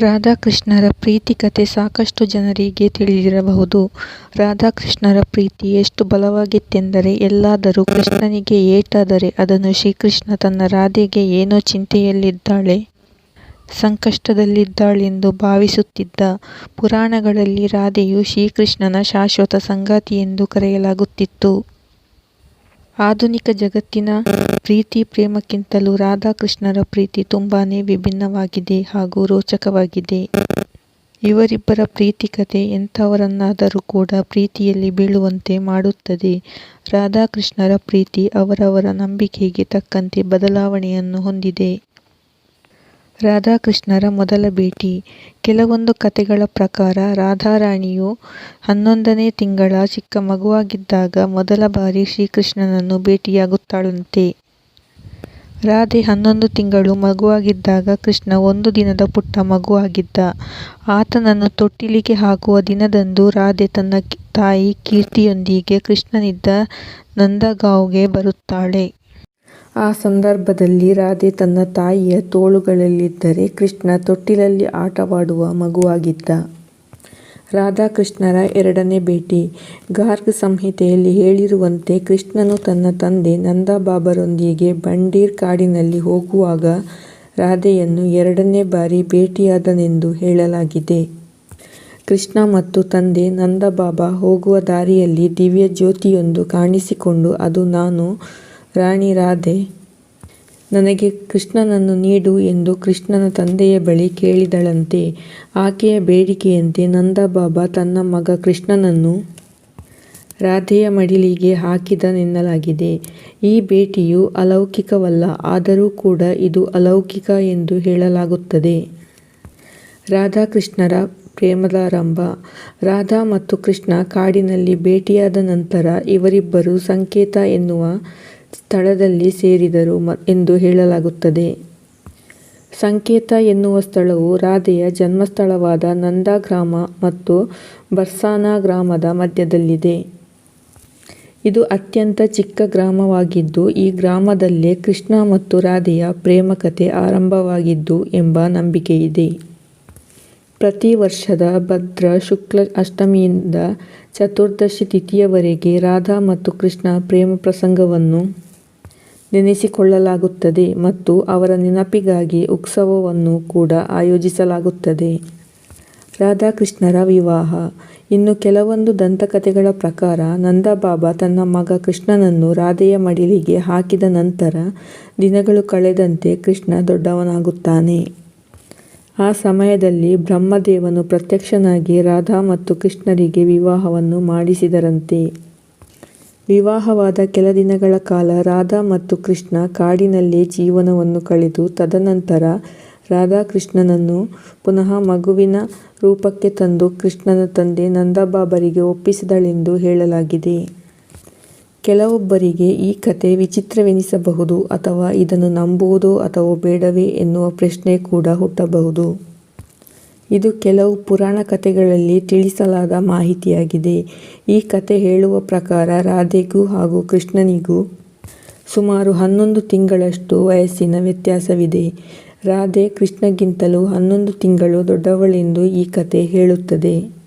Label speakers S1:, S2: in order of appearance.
S1: ರಾಧಾಕೃಷ್ಣರ ಪ್ರೀತಿ ಕಥೆ ಸಾಕಷ್ಟು ಜನರಿಗೆ ತಿಳಿದಿರಬಹುದು. ರಾಧಾಕೃಷ್ಣರ ಪ್ರೀತಿ ಎಷ್ಟು ಬಲವಾಗಿತ್ತೆಂದರೆ ಎಲ್ಲಾದರೂ ಕೃಷ್ಣನಿಗೆ ಏಟಾದರೆ ಅದನ್ನು ಶ್ರೀಕೃಷ್ಣ ತನ್ನ ರಾಧೆಗೆ ಏನೋ ಚಿಂತೆಯಲ್ಲಿದ್ದಾಳೆ, ಸಂಕಷ್ಟದಲ್ಲಿದ್ದಾಳೆಂದು ಭಾವಿಸುತ್ತಿದ್ದ. ಪುರಾಣಗಳಲ್ಲಿ ರಾಧೆಯು ಶ್ರೀಕೃಷ್ಣನ ಶಾಶ್ವತ ಸಂಗಾತಿಯೆಂದು ಕರೆಯಲಾಗುತ್ತಿತ್ತು. ಆಧುನಿಕ ಜಗತ್ತಿನ ಪ್ರೀತಿ ಪ್ರೇಮಕ್ಕಿಂತಲೂ ರಾಧಾಕೃಷ್ಣರ ಪ್ರೀತಿ ತುಂಬಾನೇ ವಿಭಿನ್ನವಾಗಿದೆ ಹಾಗೂ ರೋಚಕವಾಗಿದೆ. ಇವರಿಬ್ಬರ ಪ್ರೀತಿ ಕಥೆ ಎಂಥವರನ್ನಾದರೂ ಕೂಡ ಪ್ರೀತಿಯಲ್ಲಿ ಬೀಳುವಂತೆ ಮಾಡುತ್ತದೆ. ರಾಧಾಕೃಷ್ಣರ ಪ್ರೀತಿ ಅವರವರ ನಂಬಿಕೆಗೆ ತಕ್ಕಂತೆ ಬದಲಾವಣೆಯನ್ನು ಹೊಂದಿದೆ. ರಾಧಾಕೃಷ್ಣರ ಮೊದಲ ಭೇಟಿ ಕೆಲವೊಂದು ಕಥೆಗಳ ಪ್ರಕಾರ ರಾಧಾರಾಣಿಯು ಹನ್ನೊಂದನೇ ತಿಂಗಳ ಚಿಕ್ಕ ಮಗುವಾಗಿದ್ದಾಗ ಮೊದಲ ಬಾರಿ ಶ್ರೀಕೃಷ್ಣನನ್ನು ಭೇಟಿಯಾಗುತ್ತಾಳಂತೆ. ರಾಧೆ ಹನ್ನೊಂದು ತಿಂಗಳು ಮಗುವಾಗಿದ್ದಾಗ ಕೃಷ್ಣ ಒಂದು ದಿನದ ಪುಟ್ಟ ಮಗುವಾಗಿದ್ದ. ಆತನನ್ನು ತೊಟ್ಟಿಲಿಗೆ ಹಾಕುವ ದಿನದಂದು ರಾಧೆ ತನ್ನ ತಾಯಿ ಕೀರ್ತಿಯೊಂದಿಗೆ ಕೃಷ್ಣನಿದ್ದ ನಂದಗಾಂವ್ಗೆ ಬರುತ್ತಾಳೆ. ಆ ಸಂದರ್ಭದಲ್ಲಿ ರಾಧೆ ತನ್ನ ತಾಯಿಯ ತೋಳುಗಳಲ್ಲಿದ್ದರೆ ಕೃಷ್ಣ ತೊಟ್ಟಿಲಲ್ಲಿ ಆಟವಾಡುವ ಮಗುವಾಗಿದ್ದ. ರಾಧಾಕೃಷ್ಣರ ಎರಡನೇ ಭೇಟಿ ಗಾರ್ಗ್ ಸಂಹಿತೆಯಲ್ಲಿ ಹೇಳಿರುವಂತೆ ಕೃಷ್ಣನು ತನ್ನ ತಂದೆ ನಂದಬಾಬರೊಂದಿಗೆ ಬಂಡೀರ್ ಕಾಡಿನಲ್ಲಿ ಹೋಗುವಾಗ ರಾಧೆಯನ್ನು ಎರಡನೇ ಬಾರಿ ಭೇಟಿಯಾದನೆಂದು ಹೇಳಲಾಗಿದೆ. ಕೃಷ್ಣ ಮತ್ತು ತಂದೆ ನಂದಬಾಬಾ ಹೋಗುವ ದಾರಿಯಲ್ಲಿ ದಿವ್ಯ ಜ್ಯೋತಿಯೊಂದು ಕಾಣಿಸಿಕೊಂಡು ಅದು ನಾನು ರಾಣಿ ರಾಧೆ, ನನಗೆ ಕೃಷ್ಣನನ್ನು ನೀಡು ಎಂದು ಕೃಷ್ಣನ ತಂದೆಯ ಬಳಿ ಕೇಳಿದಳಂತೆ. ಆಕೆಯ ಬೇಡಿಕೆಯಂತೆ ನಂದಬಾಬಾ ತನ್ನ ಮಗ ಕೃಷ್ಣನನ್ನು ರಾಧೆಯ ಮಡಿಲಿಗೆ ಹಾಕಿದನೆನ್ನಲಾಗಿದೆ. ಈ ಭೇಟಿಯು ಅಲೌಕಿಕವಲ್ಲ ಆದರೂ ಕೂಡ ಇದು ಅಲೌಕಿಕ ಎಂದು ಹೇಳಲಾಗುತ್ತದೆ. ರಾಧಾಕೃಷ್ಣರ ಪ್ರೇಮದಾರಂಭ ರಾಧಾ ಮತ್ತು ಕೃಷ್ಣ ಕಾಡಿನಲ್ಲಿ ಭೇಟಿಯಾದ ನಂತರ ಇವರಿಬ್ಬರು ಸಂಕೇತ ಎನ್ನುವ ಸ್ಥಳದಲ್ಲಿ ಸೇರಿದರು ಎಂದು ಹೇಳಲಾಗುತ್ತದೆ. ಸಂಕೇತ ಎನ್ನುವ ಸ್ಥಳವು ರಾಧೆಯ ಜನ್ಮಸ್ಥಳವಾದ ನಂದಾ ಗ್ರಾಮ ಮತ್ತು ಬರ್ಸಾನಾ ಗ್ರಾಮದ ಮಧ್ಯದಲ್ಲಿದೆ. ಇದು ಅತ್ಯಂತ ಚಿಕ್ಕ ಗ್ರಾಮವಾಗಿದ್ದು, ಈ ಗ್ರಾಮದಲ್ಲೇ ಕೃಷ್ಣ ಮತ್ತು ರಾಧೆಯ ಪ್ರೇಮಕತೆ ಆರಂಭವಾಗಿದ್ದು ಎಂಬ ನಂಬಿಕೆಯಿದೆ. ಪ್ರತಿ ವರ್ಷದ ಭದ್ರ ಶುಕ್ಲ ಅಷ್ಟಮಿಯಿಂದ ಚತುರ್ದಶಿ ತಿಥಿಯವರೆಗೆ ರಾಧಾ ಮತ್ತು ಕೃಷ್ಣ ಪ್ರೇಮ ಪ್ರಸಂಗವನ್ನು ನೆನೆಸಿಕೊಳ್ಳಲಾಗುತ್ತದೆ ಮತ್ತು ಅವರ ನೆನಪಿಗಾಗಿ ಉತ್ಸವವನ್ನು ಕೂಡ ಆಯೋಜಿಸಲಾಗುತ್ತದೆ. ರಾಧಾಕೃಷ್ಣರ ವಿವಾಹ ಇನ್ನು ಕೆಲವೊಂದು ದಂತಕಥೆಗಳ ಪ್ರಕಾರ, ನಂದಬಾಬಾ ತನ್ನ ಮಗ ಕೃಷ್ಣನನ್ನು ರಾಧೆಯ ಮಡಿಲಿಗೆ ಹಾಕಿದ ನಂತರ ದಿನಗಳು ಕಳೆದಂತೆ ಕೃಷ್ಣ ದೊಡ್ಡವನಾಗುತ್ತಾನೆ. ಆ ಸಮಯದಲ್ಲಿ ಬ್ರಹ್ಮದೇವನು ಪ್ರತ್ಯಕ್ಷನಾಗಿ ರಾಧಾ ಮತ್ತು ಕೃಷ್ಣರಿಗೆ ವಿವಾಹವನ್ನು ಮಾಡಿಸಿದರಂತೆ. ವಿವಾಹವಾದ ಕೆಲ ದಿನಗಳ ಕಾಲ ರಾಧಾ ಮತ್ತು ಕೃಷ್ಣ ಕಾಡಿನಲ್ಲೇ ಜೀವನವನ್ನು ಕಳೆದು, ತದನಂತರ ರಾಧಾ ಕೃಷ್ಣನನ್ನು ಪುನಃ ಮಗುವಿನ ರೂಪಕ್ಕೆ ತಂದು ಕೃಷ್ಣನ ತಂದೆ ನಂದಬಾಬರಿಗೆ ಒಪ್ಪಿಸಿದಳೆಂದು ಹೇಳಲಾಗಿದೆ. ಕೆಲವೊಬ್ಬರಿಗೆ ಈ ಕತೆ ವಿಚಿತ್ರವೆನಿಸಬಹುದು ಅಥವಾ ಇದನ್ನು ನಂಬುವುದೋ ಅಥವಾ ಬೇಡವೇ ಎನ್ನುವ ಪ್ರಶ್ನೆ ಕೂಡ ಹುಟ್ಟಬಹುದು. ಇದು ಕೆಲವು ಪುರಾಣ ಕಥೆಗಳಲ್ಲಿ ತಿಳಿಸಲಾದ ಮಾಹಿತಿಯಾಗಿದೆ. ಈ ಕಥೆ ಹೇಳುವ ಪ್ರಕಾರ ರಾಧೆಗೂ ಹಾಗೂ ಕೃಷ್ಣನಿಗೂ ಸುಮಾರು ಹನ್ನೊಂದು ತಿಂಗಳಷ್ಟು ವಯಸ್ಸಿನ ವ್ಯತ್ಯಾಸವಿದೆ. ರಾಧೆ ಕೃಷ್ಣಗಿಂತಲೂ ಹನ್ನೊಂದು ತಿಂಗಳು ದೊಡ್ಡವಳೆಂದು ಈ ಕಥೆ ಹೇಳುತ್ತದೆ.